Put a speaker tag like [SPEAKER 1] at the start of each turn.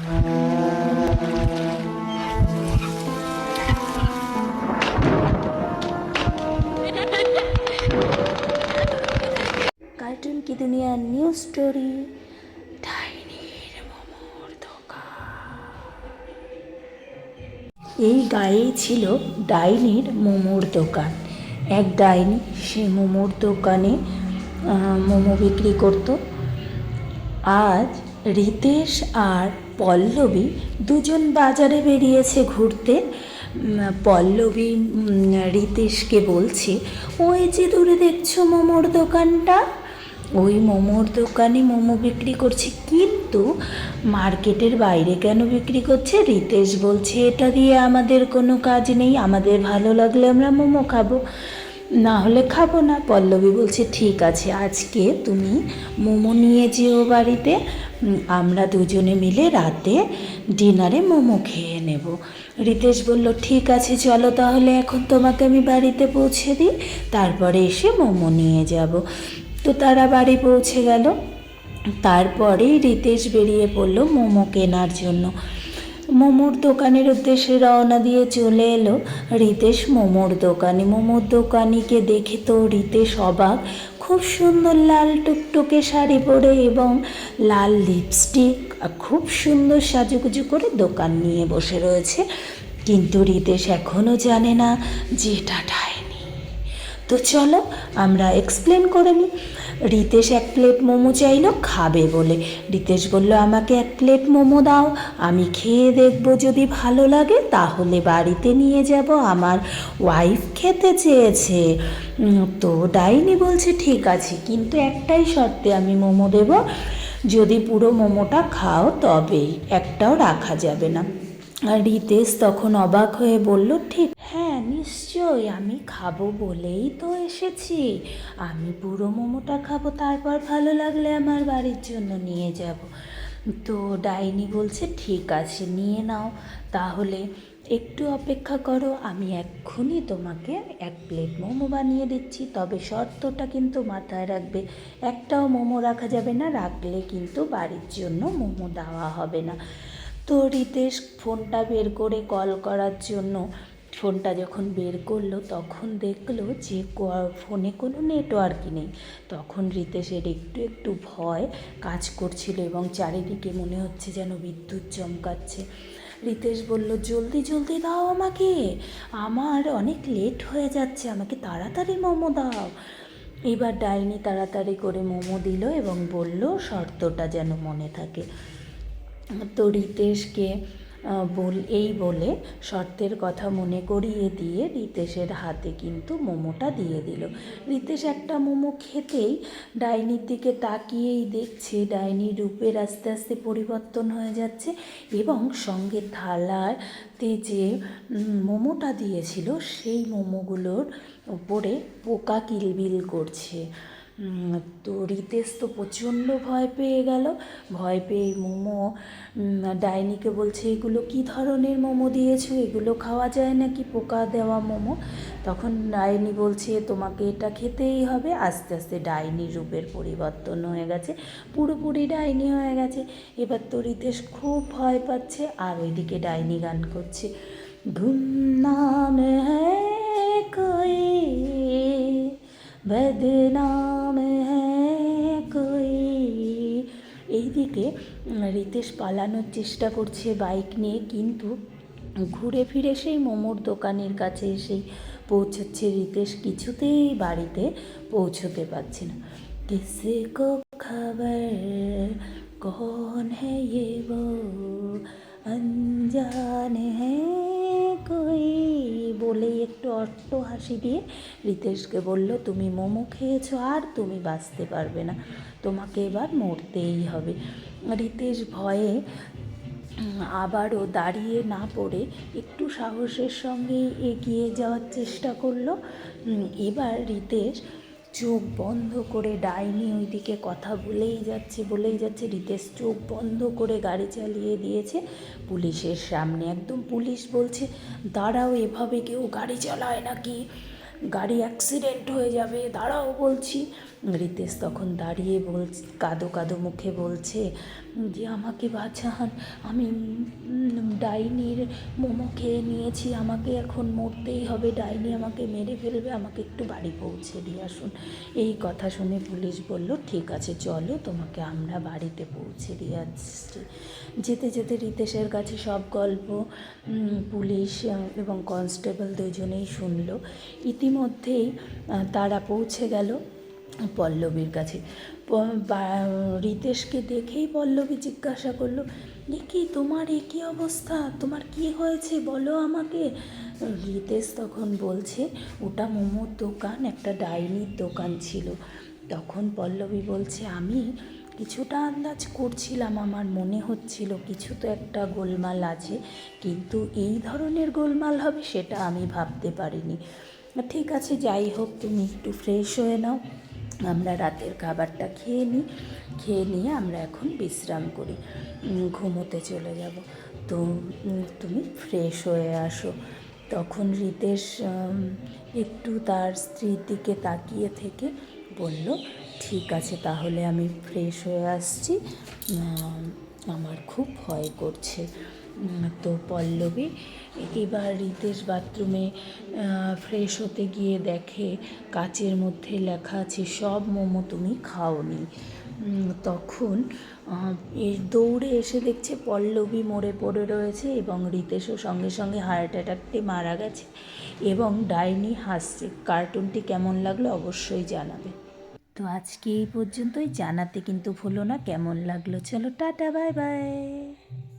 [SPEAKER 1] Cartoon কি দুনিয়া new story? ডাইনির মোমোর দোকান এই গায়েই ছিল ডাইনির মোমোর দোকান এক ডাইনি সে মোমোর দোকানে মোমো বিক্রি করতো। আজ রিতেশ আর পল্লবী দুজন বাজারে বেরিয়েছে ঘুরতে। পল্লবী রিতেশকে বলছে, ওই যে দূরে দেখছ মোমোর দোকানটা? ওই মোমোর দোকানে মোমো বিক্রি করছে, কিন্তু মার্কেটের বাইরে কেন বিক্রি করছে? রিতেশ বলছে, এটা দিয়ে আমাদের কোনো কাজ নেই, আমাদের ভালো লাগলে আমরা মোমো খাব। না হলে খাব না। পল্লবী বলছে, ঠিক আছে, আজকে তুমি মোমো নিয়ে যেও বাড়িতে। আমরা দুজনে মিলে রাতে ডিনারে মোমো খেয়ে নেব। রিতেশ বলল, ঠিক আছে, চলো তাহলে এখন তোমাকে আমি বাড়িতে পৌঁছে দিই। তারপরে এসে মোমো নিয়ে যাব। তো তারা বাড়ি পৌঁছে গেল। তারপরেই রিতেশ বেরিয়ে পড়ল মোমো কেনার জন্য। মোমোর দোকানের উদ্দেশ্যে রওনা দিয়ে চলে এলো রিতেশ মোমোর দোকানে। মোমোর দোকানিকে দেখে তো রিতেশ অবাক। খুব সুন্দর লাল টুকটুকে শাড়ি পরে এবং লাল লিপস্টিক খুব সুন্দর সাজুগুজু করে দোকান নিয়ে বসে রয়েছে। কিন্তু রিতেশ এখনও জানে না যে এটা ডাইনি। তো চলো আমরা এক্সপ্লেন করে নিই। রিতেশ এক প্লেট মোমো চাইলো, খাবে বলে। রিতেশ বলল, আমাকে এক প্লেট মোমো দাও, আমি খেয়ে দেখব যদি ভালো লাগে, তাহলে বাড়িতে নিয়ে যাব, আমার ওয়াইফ খেতে চেয়েছে। তো ডাইনি বলছে, ঠিক আছে, কিন্তু একটাই শর্তে আমি মোমো দেব, যদি পুরো মোমোটা খাও তবেই, একটাও রাখা যাবে না। আর রিতেশ তখন অবাক হয়ে বলল, ঠিক নিশ্চয়ই আমি খাব বলেই তো এসেছি। আমি পুরো মোমোটা খাব, তারপর ভালো লাগলে আমার বাড়ির জন্য নিয়ে যাব। তো ডাইনি বলছে, ঠিক আছে, নিয়ে নাও। তাহলে একটু অপেক্ষা করো, আমি এক্ষুনি তোমাকে এক প্লেট মোমো বানিয়ে দিচ্ছি। তবে শর্তটা কিন্তু মাথায় রাখবে, একটাও মোমো রাখা যাবে না, রাখলে কিন্তু বাড়ির জন্য মোমো দেওয়া হবে না। তো রিতেশ ফোনটা বের করে কল করার জন্য ফোনটা যখন বের করল, তখন দেখল যে ফোনে কোনো নেটওয়ার্কই নেই। তখন রিতেশের একটু একটু ভয় কাজ করছিল এবং চারিদিকে মনে হচ্ছে যেন বিদ্যুৎ চমকাচ্ছে। রিতেশ বলল, জলদি জলদি দাও আমাকে। আমার অনেক লেট হয়ে যাচ্ছে, আমাকে তাড়াতাড়ি মোমো দাও। এবার ডাইনি তাড়াতাড়ি করে মোমো দিল এবং বলল, শর্তটা যেন মনে থাকে। তো রিতেশকে বল, এই বলে শর্তের কথা মনে করিয়ে দিয়ে রিতেশের হাতে কিন্তু মোমোটা দিয়ে দিল। রিতেশ একটা মোমো খেতেই ডাইনির দিকে তাকিয়েই দেখছে, ডাইনির রূপের আস্তে আস্তে পরিবর্তন হয়ে যাচ্ছে এবং সঙ্গে থালাতে যে মোমোটা দিয়েছিল, সেই মোমোগুলোর উপরে পোকা কিলবিল করছে। তো রিতেশ তো প্রচণ্ড ভয় পেয়ে গেল। ভয় পেয়ে মোমো ডাইনিকে বলছে, এগুলো কি ধরনের মোমো দিয়েছ? এগুলো খাওয়া যায় নাকি পোকা দেওয়া মোমো? তখন ডাইনি বলছে, তোমাকে এটা খেতেই হবে। আস্তে আস্তে ডাইনি রূপের পরিবর্তন হয়ে গেছে, পুরোপুরি ডাইনি হয়ে গেছে। এবার তো রিতেশ খুব ভয় পাচ্ছে আর ওইদিকে ডাইনি গান করছে গুমনাম হ্যাঁ কোই বদনাম দিকে রিতেশ পালানোর চেষ্টা করছে বাইক নিয়ে, কিন্তু ঘুরে ফিরে সেই মোমোর দোকানের কাছে এসেই পৌঁছচ্ছে রিতেশ। কিছুতেই বাড়িতে পৌঁছতে পারছে না। কিসে কো কন হ্যাঁ वो অঞ্জান হ্যাঁ কই? বলেই একটু অট্ট হাসি দিয়ে রিতেশকে বলল, তুমি মোমো খেয়েছো আর তুমি বাঁচতে পারবে না। তোমাকে এবার মরতেই হবে। রিতেশ ভয়ে, আবারও দাঁড়িয়ে না পড়ে একটু সাহসের সঙ্গে এগিয়ে যাওয়ার চেষ্টা করল। এবার রিতেশ চোখ বন্ধ করে ডাইনি ওইদিকে কথা বলেই যাচ্ছে বলেই যাচ্ছে। রিতেশ চোখ বন্ধ করে গাড়ি চালিয়ে দিয়েছে। পুলিশের সামনে একদম পুলিশ বলছে, দাঁড়াও, এভাবে কেউ গাড়ি চালায় নাকি? গাড়ি অ্যাক্সিডেন্ট হয়ে যাবে, দাঁড়াও বলছি। রিতেশ তখন দাঁড়িয়ে বলছে, কাদো কাদো মুখে বলছে যে আমাকে বাঁচান। আমি ডাইনির মোমো খেয়ে নিয়েছি। আমাকে এখন মরতেই হবে। ডাইনি আমাকে মেরে ফেলবে। আমাকে একটু বাড়ি পৌঁছে দিয়ে আসুন। এই কথা শুনে পুলিশ বলল, ঠিক আছে, চলো। তোমাকে আমরা বাড়িতে পৌঁছে দিয়ে আসছি। যেতে যেতে রিতেশের কাছে সব গল্প পুলিশ এবং কনস্টেবল দুজনেই শুনলো। ইতিমধ্যেই তারা পৌঁছে গেল। পল্লবীর কাছে। রিতেশকে দেখেই পল্লবী জিজ্ঞাসা করল এ কি তোমার এ কী অবস্থা? তোমার কি হয়েছে? বলো আমাকে। রিতেশ তখন বলছে, ওটা মোমোর দোকান, একটা ডাইনির দোকান ছিল। তখন পল্লবী বলছে, আমি কিছুটা আন্দাজ করছিলাম, আমার মনে হচ্ছিল কিছু তো একটা গোলমাল আছে, কিন্তু এই ধরনের গোলমাল হবে সেটা আমি ভাবতে পারিনি। ঠিক আছে, যাই হোক, তুমি একটু ফ্রেশ হয়ে নাও। আমরা রাতের খাবারটা খেয়ে নিই, খেয়ে নিয়ে আমরা এখন বিশ্রাম করি। ঘুমোতে চলে যাব। তো তুমি ফ্রেশ হয়ে আসো। তখন রিতেশ একটু তার স্ত্রীর দিকে তাকিয়ে থেকে বলল, ঠিক আছে, তাহলে আমি ফ্রেশ হয়ে আসছি। আমার খুব ভয় করছে। তো পল্লবী। এবার রিতেশ বাথরুমে ফ্রেশ হতে গিয়ে দেখে কাচের মধ্যে লেখা আছে সব মোমো তুমি খাওনি। তখন আহ, এ দৌড়ে এসে দেখছে পল্লবী মরে পড়ে রয়েছে এবং রিতেশও সঙ্গে সঙ্গে হার্ট অ্যাটাকতে মারা গেছে এবং ডাইনি হাসছে। কার্টুনটি কেমন লাগল অবশ্যই জানাবে। তো আজকে এই পর্যন্তই। জানাতে কিন্তু ভুলো না কেমন লাগল? চলো টাটা বাই বাই।